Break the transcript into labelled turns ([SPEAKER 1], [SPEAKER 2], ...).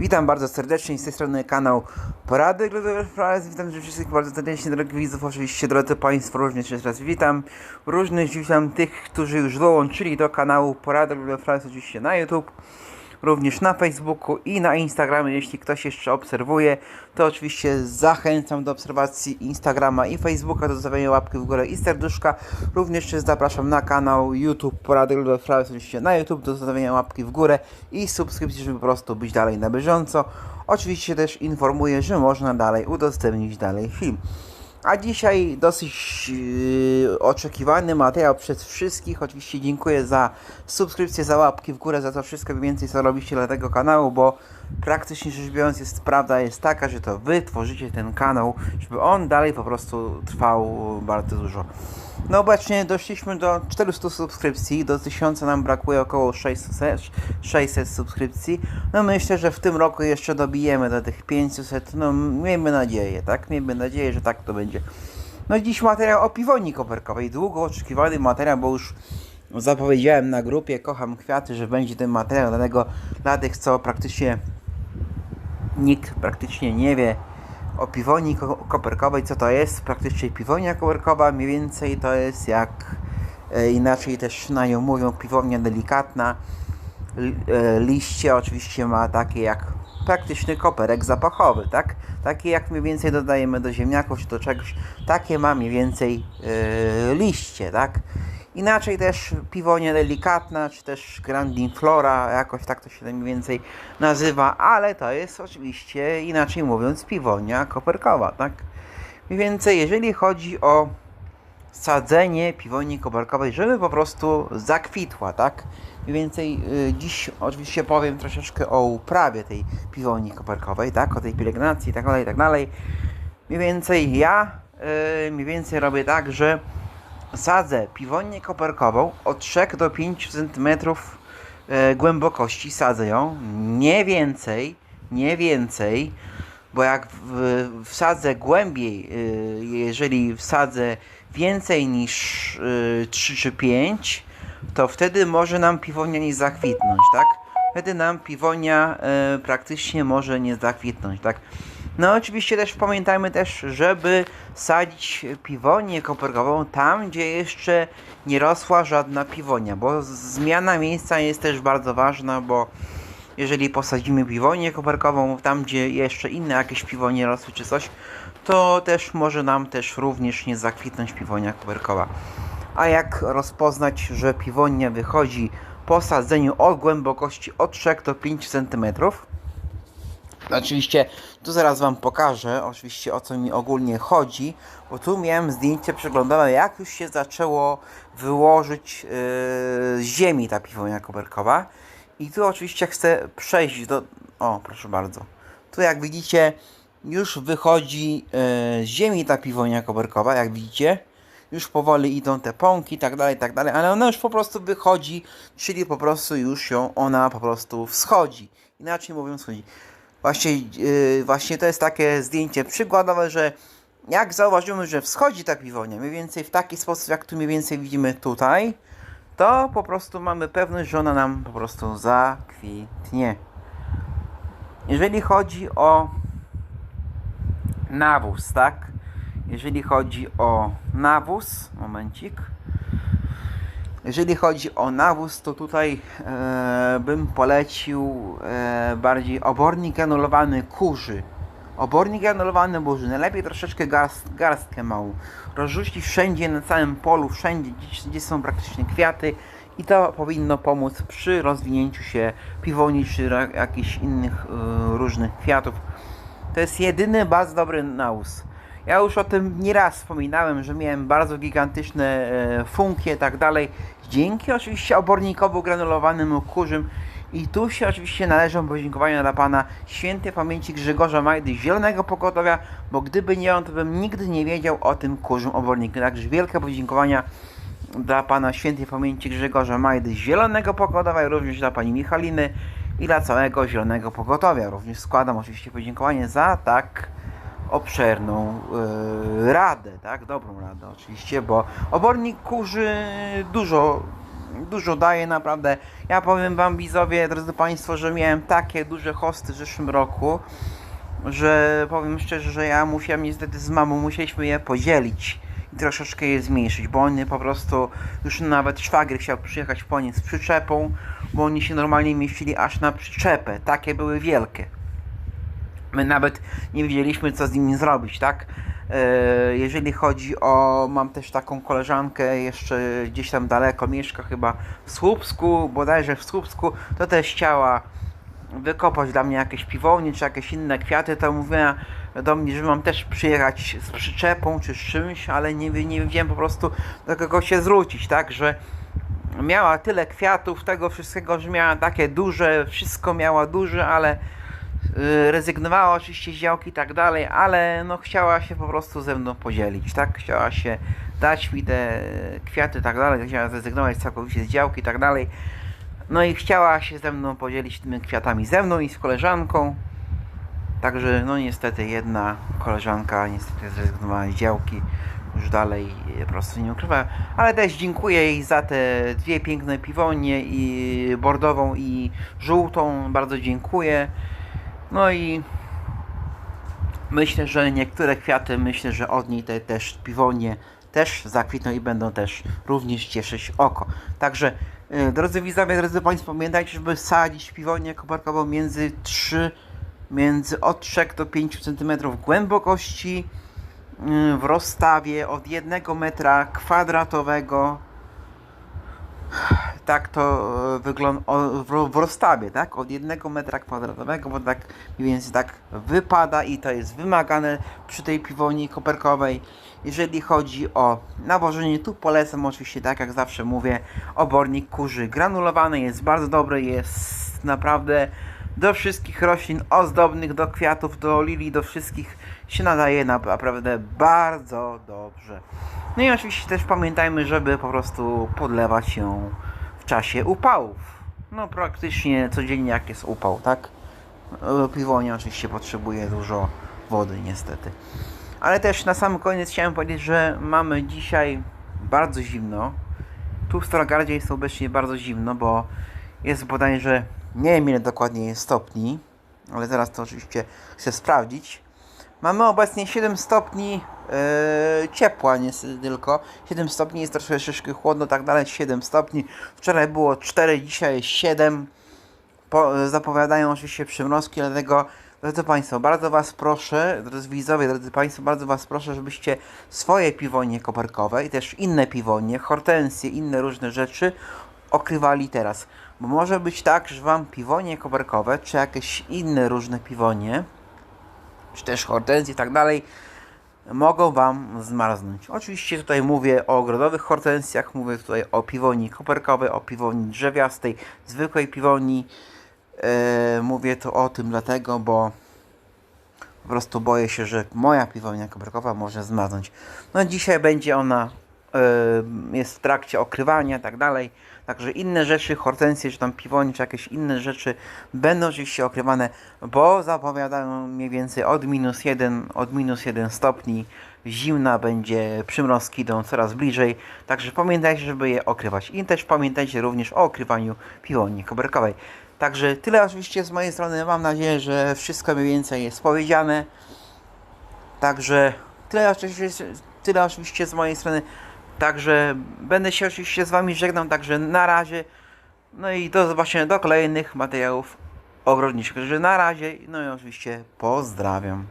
[SPEAKER 1] Witam bardzo serdecznie z tej strony kanał Porady Flores. Witam wszystkich bardzo serdecznie, drogi widzów, oczywiście drodzy Państwo, również jeszcze raz witam. Również witam tych, którzy już dołączyli do kanału Porady Flores, oczywiście na YouTube, również na Facebooku i na Instagramie. Jeśli ktoś jeszcze obserwuje, to oczywiście zachęcam do obserwacji Instagrama i Facebooka, do zostawienia łapki w górę i serduszka. Również zapraszam na kanał YouTube Porady Glodowe Flores, oczywiście na YouTube, do zostawienia łapki w górę i subskrypcji, żeby po prostu być dalej na bieżąco. Oczywiście też informuję, że można dalej udostępnić dalej film. A dzisiaj dosyć yy, oczekiwany materiał przez wszystkich. Oczywiście dziękuję za subskrypcję, za łapki w górę, za to wszystko więcej co robicie dla tego kanału, bo praktycznie rzecz biorąc jest prawda jest taka, że to wy tworzycie ten kanał, żeby on dalej po prostu trwał bardzo dużo. No obecnie doszliśmy do 400 subskrypcji, do 1000 nam brakuje około 600, 600 subskrypcji. No myślę, że w tym roku jeszcze dobijemy do tych 500, no miejmy nadzieję, tak? Miejmy nadzieję, że tak to będzie. No dziś materiał o piwoni koperkowej, długo oczekiwany materiał, bo już zapowiedziałem na grupie Kocham Kwiaty, że będzie ten materiał, dlatego dla tych, co praktycznie nikt praktycznie nie wie o piwoni ko- koperkowej, co to jest praktycznie piwonia koperkowa, mniej więcej to jest jak e, inaczej też na nią mówią piwownia delikatna. Li, e, liście oczywiście ma takie jak praktyczny koperek zapachowy, tak? Takie jak mniej więcej dodajemy do ziemniaków czy do czegoś, takie ma mniej więcej e, liście, tak? Inaczej też piwonia delikatna, czy też grandiflora, jakoś tak to się mniej więcej nazywa, ale to jest oczywiście inaczej mówiąc piwonia koperkowa, tak? Mniej więcej jeżeli chodzi o sadzenie piwoni koperkowej, żeby po prostu zakwitła, tak? Mniej więcej y, dziś oczywiście powiem troszeczkę o uprawie tej piwoni koperkowej, tak? O tej pielęgnacji i tak dalej, i tak dalej. Mniej więcej ja y, mniej więcej robię tak, że sadzę piwonię koperkową od 3 do 5 cm e, głębokości sadzę ją, nie więcej, nie więcej, bo jak wsadzę głębiej, e, jeżeli wsadzę więcej niż e, 3 czy 5, to wtedy może nam piwonia nie zakwitnąć, tak? Wtedy nam piwonia e, praktycznie może nie zakwitnąć, tak? No oczywiście też pamiętajmy też, żeby sadzić piwonię koperkową tam, gdzie jeszcze nie rosła żadna piwonia, bo zmiana miejsca jest też bardzo ważna, bo jeżeli posadzimy piwonię koperkową tam, gdzie jeszcze inne jakieś piwonie rosły czy coś, to też może nam też również nie zakwitnąć piwonia koperkowa. A jak rozpoznać, że piwonia wychodzi po sadzeniu o głębokości od 3 do 5 cm? Oczywiście tu zaraz Wam pokażę, oczywiście o co mi ogólnie chodzi, bo tu miałem zdjęcie przeglądowe, jak już się zaczęło wyłożyć yy, z ziemi ta piwonia koperkowa. I tu oczywiście chcę przejść do... O, proszę bardzo. Tu jak widzicie, już wychodzi yy, z ziemi ta piwonia koperkowa, jak widzicie. Już powoli idą te pąki, tak dalej, tak dalej, ale ona już po prostu wychodzi, czyli po prostu już ją ona po prostu wschodzi. Inaczej mówiąc, wschodzi. Właśnie, yy, właśnie to jest takie zdjęcie przykładowe, że jak zauważymy, że wschodzi ta piwonia, mniej więcej w taki sposób, jak tu mniej więcej widzimy tutaj, to po prostu mamy pewność, że ona nam po prostu zakwitnie. Jeżeli chodzi o nawóz, tak? Jeżeli chodzi o nawóz, momencik. Jeżeli chodzi o nawóz, to tutaj e, bym polecił e, bardziej obornik granulowany kurzy. Obornik granulowany burzy. Najlepiej troszeczkę garst, garstkę małą. Rozrzucić wszędzie, na całym polu, wszędzie, gdzie, są praktycznie kwiaty. I to powinno pomóc przy rozwinięciu się piwoni czy jakichś innych e, różnych kwiatów. To jest jedyny bardzo dobry nawóz. Ja już o tym nieraz wspominałem, że miałem bardzo gigantyczne e, funkie i tak dalej. Dzięki oczywiście obornikowo granulowanym kurzym. I tu się oczywiście należą podziękowania dla pana świętej pamięci Grzegorza Majdy Zielonego Pogotowia, bo gdyby nie on, to bym nigdy nie wiedział o tym kurzym oborniku. Także wielkie podziękowania dla pana świętej pamięci Grzegorza Majdy Zielonego Pogotowia, również dla pani Michaliny i dla całego Zielonego Pogotowia. Również składam oczywiście podziękowanie za tak obszerną e, radę, tak? Dobrą radę oczywiście, bo obornik kurzy dużo dużo daje naprawdę. Ja powiem wam widzowie, drodzy państwo, że miałem takie duże hosty w zeszłym roku, że powiem szczerze, że ja musiałem niestety z mamą, musieliśmy je podzielić i troszeczkę je zmniejszyć, bo oni po prostu, już nawet szwagier chciał przyjechać po nie z przyczepą, bo oni się normalnie mieścili aż na przyczepę, takie były wielkie. My nawet nie wiedzieliśmy, co z nimi zrobić, tak? E, Jeżeli chodzi o. Mam też taką koleżankę, jeszcze gdzieś tam daleko mieszka, chyba w Słupsku, bodajże w Słupsku, to też chciała wykopać dla mnie jakieś piwonie czy jakieś inne kwiaty, to mówiła do mnie, że mam też przyjechać z przyczepą czy z czymś, ale nie, nie wiedziałem po prostu do kogo się zwrócić, tak? Że miała tyle kwiatów, tego wszystkiego, że miała takie duże, wszystko miała duże, ale rezygnowała oczywiście z działki i tak dalej, ale no chciała się po prostu ze mną podzielić, tak? Chciała się dać mi te kwiaty i tak dalej, chciała zrezygnować całkowicie z działki i tak dalej. No i chciała się ze mną podzielić tymi kwiatami ze mną i z koleżanką. Także no niestety jedna koleżanka niestety zrezygnowała z działki. Już dalej po prostu nie ukrywa. Ale też dziękuję jej za te dwie piękne piwonie i bordową i żółtą. Bardzo dziękuję. No i myślę, że niektóre kwiaty, myślę, że od niej te też piwonie też zakwitną i będą też również cieszyć oko. Także e, drodzy widzowie, drodzy Państwo, pamiętajcie, żeby sadzić piwonię koparkową między 3, między od 3 do 5 cm głębokości y, w rozstawie od 1 metra kwadratowego tak to wygląda w, rozstawie, tak? Od jednego metra kwadratowego, bo tak mniej więcej tak wypada i to jest wymagane przy tej piwoni koperkowej. Jeżeli chodzi o nawożenie, tu polecam oczywiście, tak jak zawsze mówię, obornik kurzy granulowany jest bardzo dobry, jest naprawdę do wszystkich roślin ozdobnych, do kwiatów, do lilii, do wszystkich się nadaje naprawdę bardzo dobrze. No i oczywiście też pamiętajmy, żeby po prostu podlewać ją czasie upałów. No praktycznie codziennie jak jest upał, tak? E, Piwonia oczywiście potrzebuje dużo wody niestety. Ale też na sam koniec chciałem powiedzieć, że mamy dzisiaj bardzo zimno. Tu w Starogardzie jest obecnie bardzo zimno, bo jest bodajże, nie wiem ile dokładnie jest stopni, ale zaraz to oczywiście chcę sprawdzić. Mamy obecnie 7 stopni e, ciepła, niestety tylko. 7 stopni jest troszeczkę chłodno, tak dalej. 7 stopni. Wczoraj było 4, dzisiaj jest 7. Po, zapowiadają oczywiście przymrozki, dlatego drodzy Państwo, bardzo Was proszę, drodzy widzowie, drodzy Państwo, bardzo Was proszę, żebyście swoje piwonie koperkowe i też inne piwonie, hortensje, inne różne rzeczy okrywali teraz. Bo może być tak, że Wam piwonie koperkowe, czy jakieś inne różne piwonie, czy też hortensje i tak dalej, mogą Wam zmarznąć. Oczywiście tutaj mówię o ogrodowych hortensjach, mówię tutaj o piwoni koperkowej, o piwoni drzewiastej, zwykłej piwoni. E, mówię to o tym dlatego, bo po prostu boję się, że moja piwonia koperkowa może zmarznąć. No dzisiaj będzie ona, jest w trakcie okrywania i tak dalej. Także inne rzeczy, hortensje, czy tam piwonie, czy jakieś inne rzeczy będą oczywiście okrywane, bo zapowiadają mniej więcej od minus 1, od minus 1 stopni. Zimna będzie, przymrozki idą coraz bliżej, także pamiętajcie, żeby je okrywać. I też pamiętajcie również o okrywaniu piwoni koberkowej. Także tyle oczywiście z mojej strony. Mam nadzieję, że wszystko mniej więcej jest powiedziane. Także tyle oczywiście, tyle oczywiście z mojej strony. Także będę się oczywiście z Wami żegnał, także na razie. No i do zobaczenia do kolejnych materiałów ogrodniczych. Także na razie, no i oczywiście pozdrawiam.